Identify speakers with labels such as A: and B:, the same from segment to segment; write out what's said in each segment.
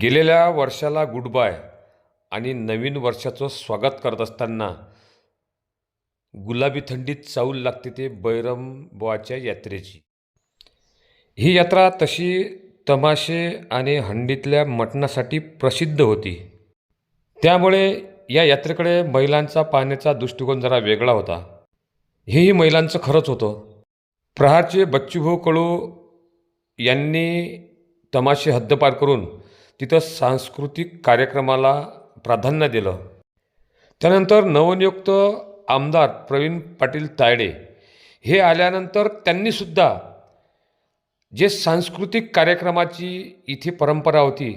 A: गेलेल्या वर्षाला good bye आणि नवीन वर्षाचं स्वागत करत असताना गुलाबी थंडीत चाऊल लागते ते बैरमबुवाच्या यात्रेची. ही यात्रा तशी तमाशे आणि हंडीतल्या मटणासाठी प्रसिद्ध होती. त्यामुळे या यात्रेकडे महिलांचा पाहण्याचा दृष्टिकोन जरा वेगळा होता. हेही महिलांचं खरंच होतं. प्रहारचे बच्चूभाऊ कळू यांनी तमाशे हद्दपार करून तिथं सांस्कृतिक कार्यक्रमाला प्राधान्य दिलं. त्यानंतर नवनियुक्त आमदार प्रवीण पाटील तायडे हे आल्यानंतर त्यांनीसुद्धा जे सांस्कृतिक कार्यक्रमाची इथे परंपरा होती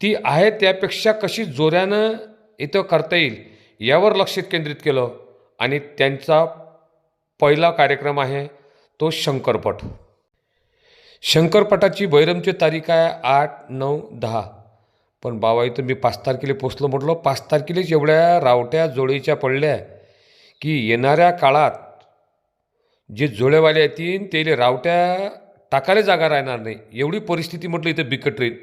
A: ती आहे त्यापेक्षा कशी जोऱ्यानं इथं करता येईल यावर लक्ष केंद्रित केलं आणि त्यांचा पहिला कार्यक्रम आहे तो शंकरपट. शंकरपटाची बैरमची तारीख आहे आठ नऊ दहा. पण बाबा इथं मी पाच तारखेला पोचलो म्हटलं पाच तारखेलाच एवढ्या रावट्या जोडीच्या पडल्या की येणाऱ्या काळात जे जोळेवाले येतील त्याले रावट्या टाकायला जागा राहणार नाही. एवढी परिस्थिती म्हटलं इथं बिकट राहील.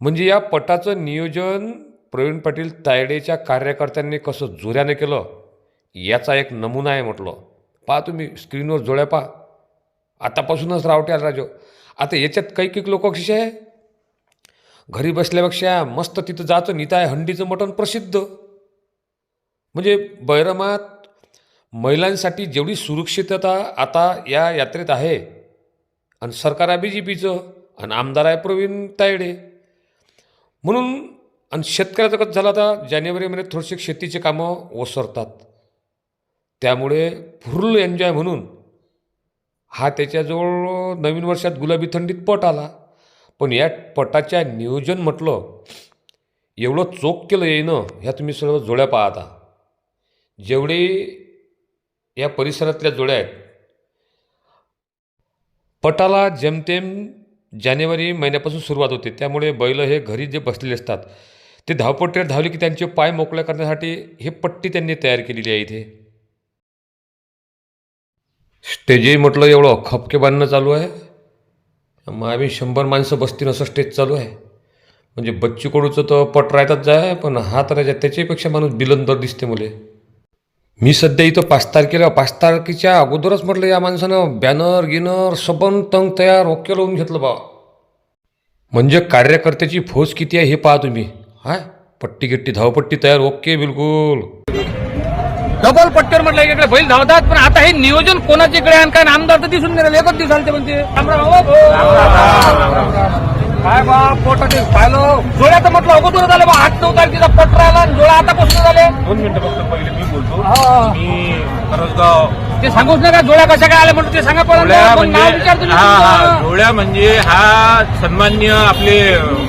A: म्हणजे या पटाचं नियोजन प्रवीण पाटील तायडेच्या कार्यकर्त्यांनी कसं जोऱ्यानं केलं याचा एक नमुना आहे म्हटलं. पहा तुम्ही स्क्रीनवर जोळ्या पहा. आतापासूनच रावटे आला राजो. आता याच्यात काही काही लोक कसे आहे. घरी बसल्यापेक्षा मस्त तिथं जायचं नीता आहे हंडीचं मटण प्रसिद्ध. म्हणजे बैरमात महिलांसाठी जेवढी सुरक्षितता आता या यात्रेत आहे आणि सरकार आहे बी जे पीचं आणि आमदार आहे प्रवीण तायडे. म्हणून आणि शेतकऱ्याचं कसं झालं आता जानेवारीमध्ये थोडेसे शेतीचे कामं ओसरतात. त्यामुळे फुल एन्जॉय म्हणून हा त्याच्याजवळ नवीन वर्षात गुलाबी थंडीत पट आला. पण या पटाच्या नियोजन म्हटलं एवढं चोख केलं येईनं ह्या तुम्ही सर्व जोड्या पाहता. जेवढे या परिसरातल्या जोड्या आहेत पटाला जेमतेम जानेवारी महिन्यापासून सुरुवात होते. त्यामुळे बैल हे घरी जे बसलेले असतात ते धावपट्टीवर धावले की त्यांचे पाय मोकळे करण्यासाठी हे पट्टी त्यांनी तयार केलेली आहे इथे. स्टेजही म्हटलं एवढं खपके बांधणं चालू आहे. मग आम्ही शंभर माणसं बसतील असं स्टेज चालू आहे. म्हणजे बच्चू कडूचं तर पट राहतात जाय पण हा तर त्याच्यापेक्षा माणूस बिलंदर दिसते मुले. मी सध्या इथं पाच तारखेला पाच तारखेच्या अगोदरच म्हटलं या माणसानं बॅनर गिनर सबन तंग तयार ओके लावून घेतलं बा. म्हणजे कार्यकर्त्याची फौज किती आहे हे पहा तुम्ही. हाय पट्टी गिट्टी धावपट्टी तयार ओके बिलकुल.
B: डबल पट्ट्यावर म्हटलं इकडे बैल धावतात पण आता हे नियोजन कोणाच्या इकडे आणि काय आमदार तर दिसून गेले एकच दिसाल ते म्हणते हो, हो. काय बा पोटाचे पाहिलं. जोड्याचं म्हटलं अगोदर झाले बा आठ नऊ तारखेचा पट राहिला आणि जोडा आतापासून झाले.
C: दोन मिनिटं फक्त पहिले मी बोलतो. मी करसगाव
B: ते सांगूच नका जोड्या कशा काय आल्या म्हणून ते सांगा पण
C: म्हणजे. डोळ्या म्हणजे हा सन्मान्य आपले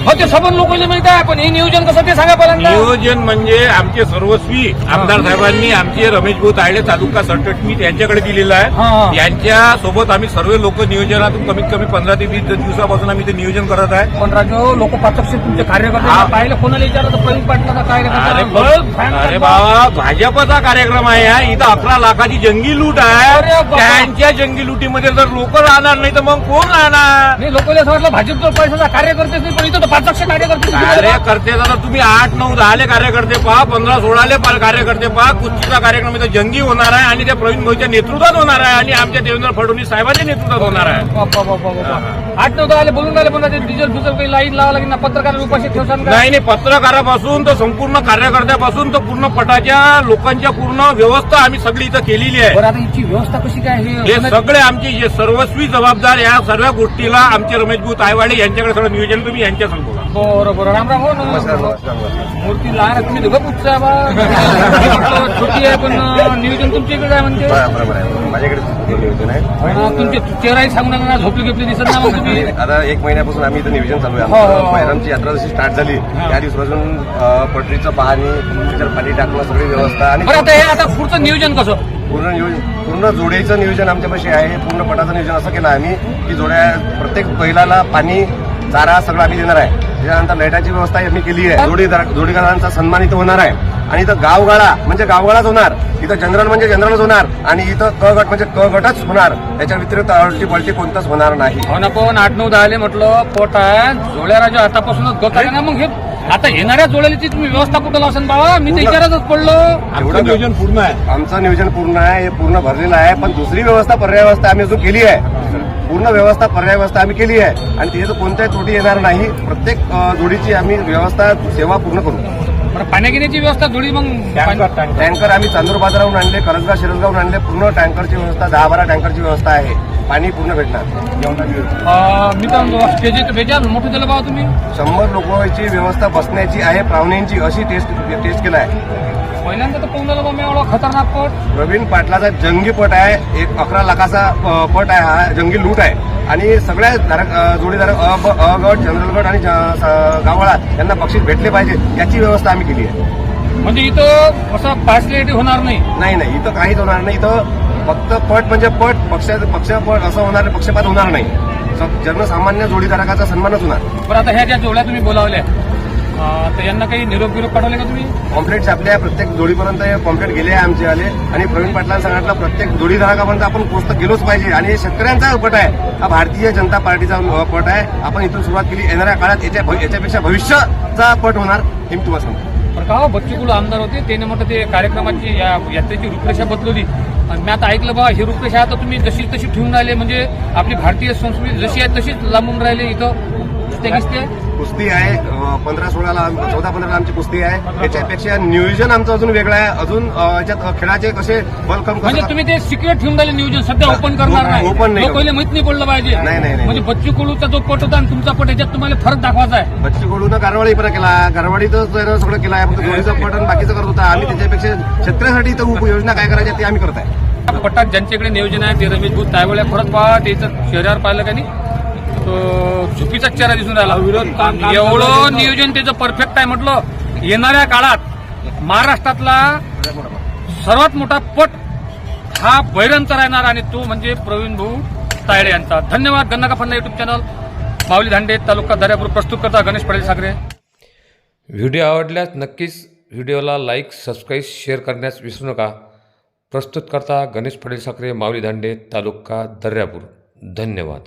B: हो ते सबन लोकांना माहीत आहे. पण हे नियोजन कसं ते सांगा पहिल्यांदा.
C: नियोजन म्हणजे आमचे सर्वस्वी आमदार साहेबांनी आमचे रमेश भाऊ तायडे तालुका सरटटमीत यांच्याकडे दिलेला. आहे. यांच्या सोबत आम्ही सर्व लोक नियोजनातून कमीत कमी पंधरा ते वीस दिवसापासून आम्ही ते नियोजन करत आहे.
B: पण राजू लोक पाचक्षे तुमचे कार्यकर्ते. पाहिलं कोणाला विचारलं प्रवीण पाटलाचा
C: अरे बाबा भाजपचा कार्यक्रम आहे हा. इथं अकरा लाखाची जंगी लूट आहे. त्यांच्या जंगी लुटीमध्ये जर लोक राहणार नाही तर मग कोण राहणार?
B: लोकांना असं वाटलं भाजपचा पैशाचा कार्यकर्तेच नाही पण इथं तर पाच लक्ष कार्यकर्ते
C: कार्यकर्ते आता तुम्ही आठ नऊ दहाले कार्यकर्ते पहा पंधरा सोळाले कार्यकर्ते पहा. कुस्तीचा कार्यक्रम इथं जंगी होणार आहे आणि त्या प्रवीण भाऊच्या नेतृत्वात होणार आहे आणि आमच्या देवेंद्र फडणवीस साहेबांच्या नेतृत्वात होणार आहे.
B: आठ नऊ आले बोलून आले पण ते डिझेल फिझेल काही लाईन लावा लागेल ना? पत्रकार उपाशी ठेवसान
C: नाही नाही पत्रकारापासून तर संपूर्ण कार्यकर्त्यापासून तर पूर्ण पटाच्या लोकांच्या पूर्ण व्यवस्था आम्ही सगळी इथं केलेली आहे.
B: बरं आता याची व्यवस्था कशी काय
C: हे सगळे आमचे जे सर्वस्वी जबाबदार या सर्व गोष्टीला आमचे रमेश भाऊ तायवाडे यांच्याकडे सगळं नियोजन तुम्ही यांच्या
B: बरं बरं राम राम हो. नमस्कार मूर्ती लहान आहे तुम्ही दोघं पुढचं बा. छोटी आहे पण नियोजन तुमच्या इकडे आहे म्हणते.
D: बरोबर आहे माझ्याकडे नियोजन आहे.
B: तुमचे चेहराही सांगू नका झोपली गिपली दिसत ना मग तुम्ही.
D: आता एक महिन्यापासून आम्ही इथं नियोजन चालू आहे.
B: हो, हो, हो.
D: आमचं बैरमची यात्रा जशी स्टार्ट झाली त्या दिवसापासून पटरीचं पाहणी त्याच्यावर पाणी टाकणं सगळी व्यवस्था आणि
B: बरं आता हे आता पुढचं नियोजन कसं?
D: पूर्ण नियोजन पूर्ण जोड्याचं नियोजन आमच्यापाशी आहे. पूर्ण पटाचं नियोजन असं केलं आम्ही की जोड्या प्रत्येक बैलाला पाणी चारा सगळं आम्ही देणार आहे. त्याच्यानंतर लाईटाची व्यवस्था आम्ही केली आहे. जोडी जोडीदारांचा सन्मान इथं होणार आहे. आणि इथं गावगाळा म्हणजे गावगाळाच होणार. इथं जनरल म्हणजे जनरलच होणार. आणि इथं क गट म्हणजे क गटच होणार. त्याच्या व्यतिरिक्त अल्टी पलटी कोणतंच होणार नाही.
B: हो ना पण आठ नऊ दहा आले म्हटलं पोट आहे. जोड्या राजा आतापासूनच गत आहे ना मग हे आता येणाऱ्या जोड्याची तुम्ही व्यवस्था कुठं लावसान बाबा मी तर विचारतच पडलो.
C: आमचं नियोजन पूर्ण आहे.
D: आमचं नियोजन पूर्ण आहे हे पूर्ण भरलेलं आहे. पण दुसरी व्यवस्था पर्याय व्यवस्था आम्ही अजून केली आहे. पूर्ण व्यवस्था पर्याय व्यवस्था आम्ही केली आहे. आणि तिथे कोणत्याही त्रुटी येणार नाही. प्रत्येक जोडीची आम्ही व्यवस्था सेवा पूर्ण करू.
B: बरं पाण्या गिण्याची व्यवस्था थोडी मग
C: टँकर
D: आम्ही चांदूर बाजाराहून आणले करंजगाव शिरसगावहून आणले. पूर्ण टँकरची व्यवस्था दहा बारा टँकरची व्यवस्था आहे. पाणी पूर्ण भेटणार.
B: अं, मी तर मोठं दिलं तुम्ही?
D: शंभर लोकांची व्यवस्था बसण्याची आहे. पाहुण्यांची अशी टेस्ट टेस्ट केला आहे
B: पहिल्यांदा तर पाहून झालं बा मी एवढा खतरनाक पट.
D: प्रवीण पाटलाचा जंगी पट आहे. एक अकरा लाखाचा पट आहे हा. जंगी लूट आहे. आणि सगळ्या जोडीदार अ गट जनरल गट आणि गावाळा यांना बक्षीस भेटले पाहिजे. याची व्यवस्था आम्ही केली आहे.
B: म्हणजे इथं असं फॅसिलिटी होणार नाही.
D: नाही नाही. इथं काहीच होणार नाही. इथं फक्त पट म्हणजे पट. पक्ष पक्ष पट असं होणार पक्षपात होणार नाही. जनसामान्य जोडीदाराचा सन्मानच होणार.
B: बरं आता ह्या ज्या जोड्या तुम्ही बोलावल्या तर यांना काही निरोप बिरोप पाठवले का तुम्ही?
D: कॉम्प्लेट छापल्या प्रत्येक जोडीपर्यंत कॉम्प्लेट गेले आहे आमचे आले आणि प्रवीण पाटलांनी सांगितलं प्रत्येक जोडीदारापर्यंत आपण पोचत गेलोच पाहिजे. आणि हे शेतकऱ्यांचा पट आहे. हा भारतीय जनता पार्टीचा पट आहे. आपण इथून सुरुवात केली. येणाऱ्या काळात याच्या याच्यापेक्षा भविष्याचा पट होणार हे मी तुम्हाला सांगतो.
B: बरं का हो बच्चू कुल आमदार होते. त्याने म्हटलं ते कार्यक्रमाची या यात्रेची रूपरेषा बदलवली. मी आता ऐकलं बा ही रूपरेषा आता तुम्ही जशी तशी ठेवून राहिले म्हणजे आपली भारतीय संस्कृती जशी आहे तशीच लांबून राहिले इथं.
D: कुस्ती आहे? पंधरा सोळाला चौदा पंधराला आमची कुस्ती आहे. याच्यापेक्षा नियोजन आमचं अजून वेगळं आहे. अजून याच्यात खेळाचे कसे बलकम
B: म्हणजे तुम्ही ते सिक्रेट ठेवून राहिले नियोजन. सध्या ओपन करणार नाही
D: Open नाही
B: पहिले माहीत नाही पडलं पाहिजे.
D: नाही, नाही.
B: म्हणजे बच्चू कुलूचा जो पट होता आणि तुमचा पट याच्यात तुम्हाला फरक दाखवायचा आहे.
D: बच्ची कडून गारवाडी पण केला. गारवाडीतच त्यानं सगळं केलं आहे फक्त जोडीचं पट आणि बाकीचं करत होता. आम्ही त्याच्यापेक्षा शेतकऱ्यासाठी इथं उपयोजना काय करायच्या ते आम्ही करत आहे.
B: पट्टात ज्यांच्याकडे नियोजन आहे ते रमेश भूत त्यावेळेला खरंच पहा त्याचं शहरावर पाहिलं का नाही? तो चुकीचा चेहरा दिसून राहिला. विरोध एवढं नियोजन त्याचं परफेक्ट आहे म्हटलं येणाऱ्या काळात महाराष्ट्रातला सर्वात मोठा पट हा बैरंचा राहणार आणि तो म्हणजे प्रवीण भाऊ तायडे यांचा. धन्यवाद गन्नाका फन्ना युट्यूब चॅनल माऊली धांडे तालुका दर्यापूर प्रस्तुत करता गणेश पडेल सागरे.
A: व्हिडिओ आवडल्यास नक्कीच व्हिडिओला लाईक सबस्क्राईब शेअर करण्यास विसरू नका. प्रस्तुत करता गणेश पडेल साखरे माऊली दांडे तालुका दर्यापूर. धन्यवाद.